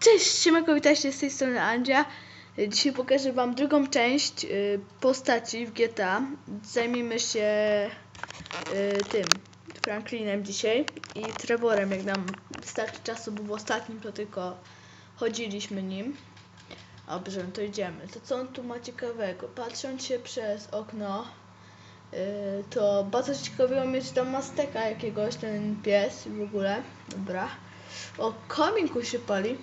Cześć, siemanko, witajcie z tej strony Andzia. Dzisiaj pokażę wam drugą część y, postaci w GTA. Zajmiemy się y, tym Franklinem dzisiaj i Trevorem, jak nam wystarczy czasu, bo w ostatnim to tylko chodziliśmy nim. Dobrze, no to idziemy. To co on tu ma ciekawego? Patrząc się przez okno, y, to bardzo ciekawego mieć tam masteka jakiegoś, ten pies w ogóle. Dobra. O, kominku się pali.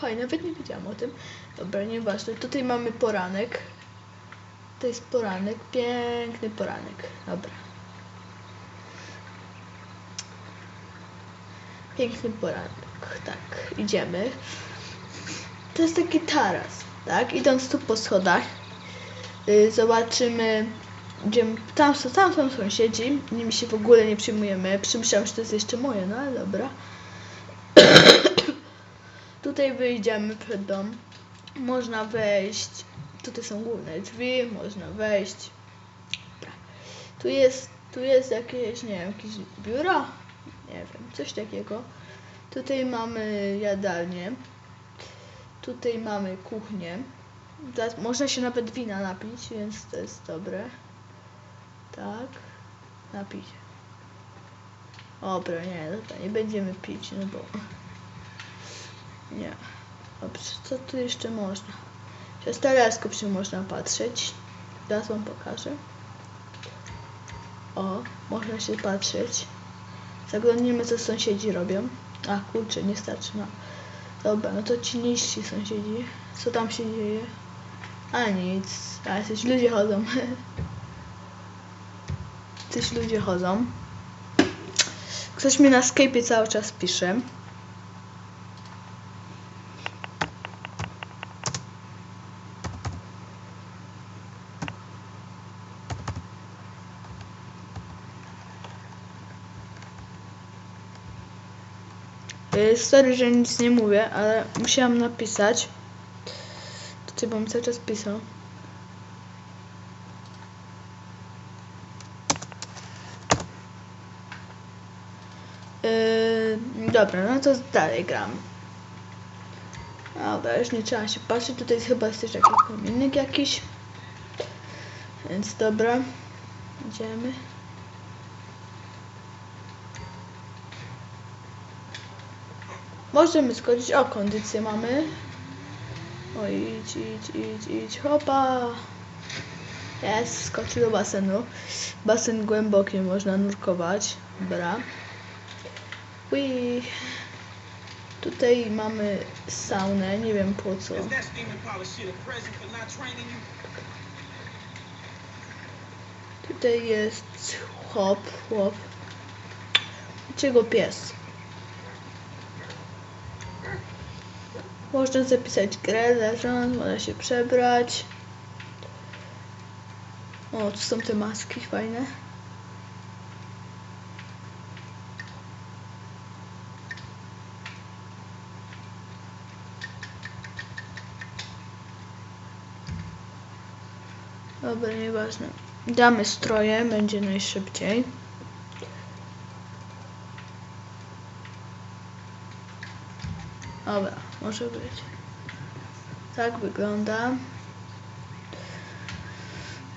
Fajnie, nawet nie wiedziałam o tym. Dobra, nieważne. Tutaj mamy poranek. To jest poranek, piękny poranek. Dobra. Piękny poranek, tak, idziemy. To jest taki taras, tak? Idąc tu po schodach, yy, zobaczymy, idziemy, tam, są- tam są sąsiedzi, nimi się w ogóle nie przyjmujemy. Przemyślałam, że to jest jeszcze moje, no ale dobra. Tutaj wyjdziemy przed dom. Można wejść. Tutaj są główne drzwi, można wejść. Tu jest, tu jest jakieś, nie wiem, jakieś biuro? Nie wiem, coś takiego. Tutaj mamy jadalnię. Tutaj mamy kuchnię. Można się nawet wina napić, więc to jest dobre. Tak. Napić. Dobra, nie, dobra, nie będziemy pić, no bo... Nie. Dobrze, co tu jeszcze można? Przez teleskop się można patrzeć. Teraz wam pokażę. O, można się patrzeć. Zaglądnijmy, co sąsiedzi robią. A, kurczę, nie starczy, no. Dobra, no to ci niżsi sąsiedzi. Co tam się dzieje? A nic. A, jacyś ludzie chodzą. Coś ludzie chodzą. Ktoś mi na Skype'ie cały czas pisze. Sorry, że nic nie mówię, ale musiałam napisać. Tutaj bym cały czas pisał. Yy, dobra, no to dalej gram. Dobra, już nie trzeba się patrzeć. Tutaj jest chyba jest też jakiś kominek jakiś. Więc dobra. Idziemy. Możemy skoczyć. O, kondycję mamy. O, idź, idź, idź, idź. Hopa. Jest, skoczył do basenu. Basen głęboki, można nurkować. Dobra. Ui. Tutaj mamy saunę, nie wiem po co. Tutaj jest chłop, chłop. Czego pies? Można zapisać grę, leżąc, można się przebrać. O, tu są te maski fajne. Dobra, nieważne. Damy stroje, będzie najszybciej. Dobra, może być. Tak wygląda.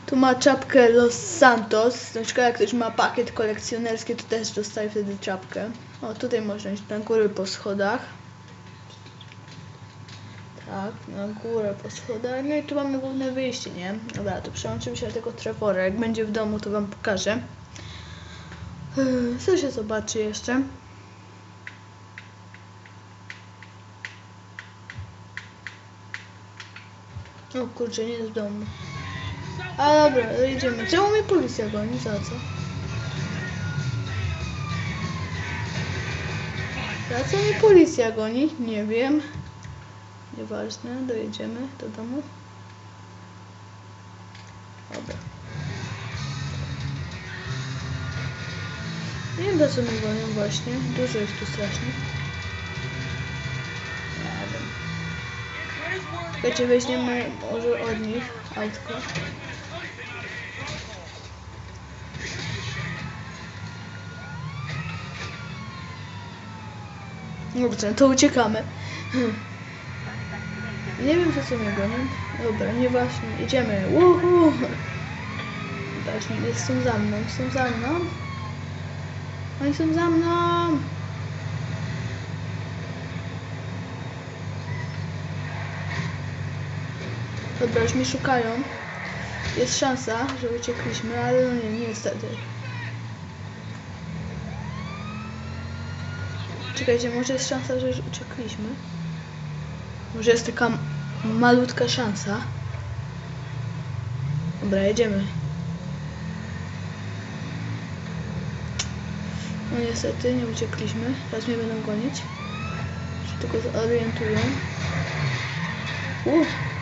Tu ma czapkę Los Santos. Na przykład jak ktoś ma pakiet kolekcjonerski, to też dostaje wtedy czapkę. O, tutaj można iść na górę po schodach. Tak, na górę po schodach. No i tu mamy główne wyjście, nie? Dobra, to przełączymy się na tego Trevora. Jak będzie w domu, to wam pokażę. Yy, Co się zobaczy jeszcze? O kurczę, nie w domu. A dobra, idziemy. Czemu mnie policja goni? Za co? Za co mnie policja goni? Nie wiem. Nieważne, dojedziemy do domu. Dobra. Nie wiem, po co mnie gonią właśnie. Dużo jest tu strasznie. Słuchajcie, weźmiemy może od nich autko. Dobrze, to uciekamy. Nie wiem, co co mnie gonią. Dobra, nieważne, idziemy. Uhu! Właśnie, są za mną, są za mną. Oni są za mną! Dobra, już mnie szukają. Jest szansa, że uciekliśmy, ale no nie, niestety. Czekajcie, może jest szansa, że już uciekliśmy? Może jest taka malutka szansa? Dobra, jedziemy. No niestety, nie uciekliśmy. Teraz mnie będą gonić. Się tylko zorientuję. Uh.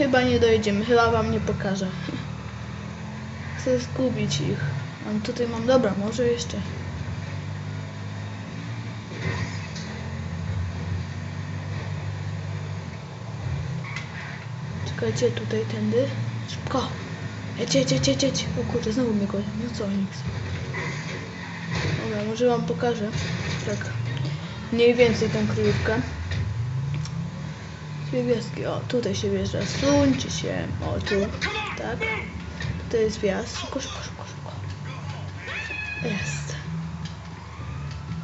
Chyba nie dojedziemy, chyba wam nie pokażę. Chcę zgubić ich. Mam tutaj mam, dobra, może jeszcze. Czekajcie, tutaj tędy. Szybko. Jedź, jedź, jedź, jedź. O kurde, znowu mnie gonią. No co, nic. Dobra, może wam pokażę. Tak. Mniej więcej tą kryjówkę. Niebieski, o tutaj się wjeżdża, suńcie się, o tu, tak, to jest wjazd, szybko, szybko, szybko, szybko, jest,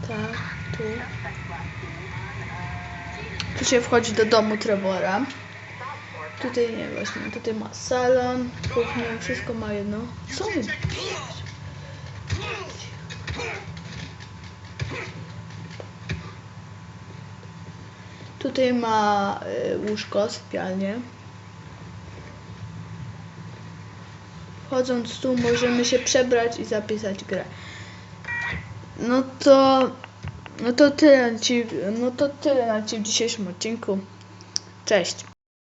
tak, tu, tu się wchodzi do domu Trevora, tutaj nie, właśnie, tutaj ma salon, kuchnię, wszystko ma jedno, co Tutaj ma y, łóżko, sypialnię. Wchodząc tu możemy się przebrać i zapisać grę. No to no to tyle ci, no to tyle na ci w dzisiejszym odcinku. Cześć.